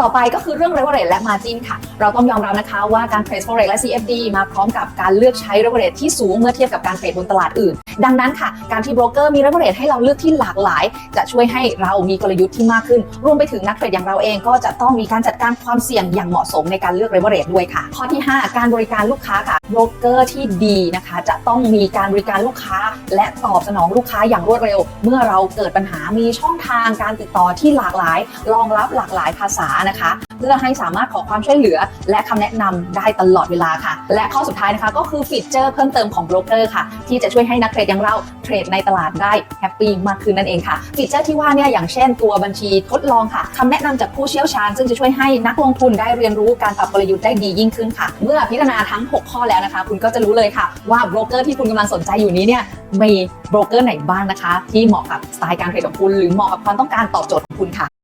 ต่อไปก็คือเรื่อง leverage และ margin ค่ะ เราต้องยอมรับนะคะว่าการเทรด forex และ CFD มาพร้อมกับการเลือกใช้ leverage ที่สูงเมื่อเทียบกับการเทรดบนตลาดอื่น ดังนั้นค่ะ การที่โบรกเกอร์มี leverage ให้เราเลือกที่หลากหลาย จะช่วยให้เรามีกลยุทธ์ที่มากขึ้น รวมไปถึงนักเทรดอย่างเราเองก็จะต้องมีการจัดการความเสี่ยงอย่างเหมาะสมในการเลือก leverage ด้วยค่ะ ข้อที่ 5 การบริการลูกค้าค่ะโบรกเกอร์ที่ดีนะคะ จะต้องมีการบริการลูกค้า และตอบสนองลูกค้าอย่างรวดเร็ว เมื่อเราเกิดปัญหามีช่องทางการติดต่อที่หลากหลายรองรับหลากหลายภาษานะคะ เพื่อให้สามารถขอความช่วยเหลือ และคำแนะนำได้ตลอดเวลาค่ะ และข้อสุดท้ายนะคะก็คือฟีเจอร์เพิ่มเติมของโบรกเกอร์ค่ะ ที่จะช่วยให้นักเทรดอย่างเราเทรดในตลาดได้แฮปปี้มากขึ้นนั่นเองค่ะฟีเจอร์ที่ว่าเนี่ยอย่างเช่นตัวบัญชีทดลองค่ะคำแนะนำจากผู้เชี่ยวชาญ ซึ่งจะช่วยให้นักลงทุนได้เรียนรู้การปรับกลยุทธ์ได้ดียิ่งขึ้นค่ะ เมื่อพิจารณาทั้ง 6 ข้อแล้วนะคะ คุณก็จะรู้เลยค่ะ ว่าโบรกเกอร์ที่คุณกำลังสนใจอยู่นี้เนี่ยมีโบรกเกอร์ไหนบ้างนะคะ ที่เหมาะกับสไตล์การเทรดของคุณ หรือเหมาะกับความต้องการตอบโจทย์ของคุณค่ะ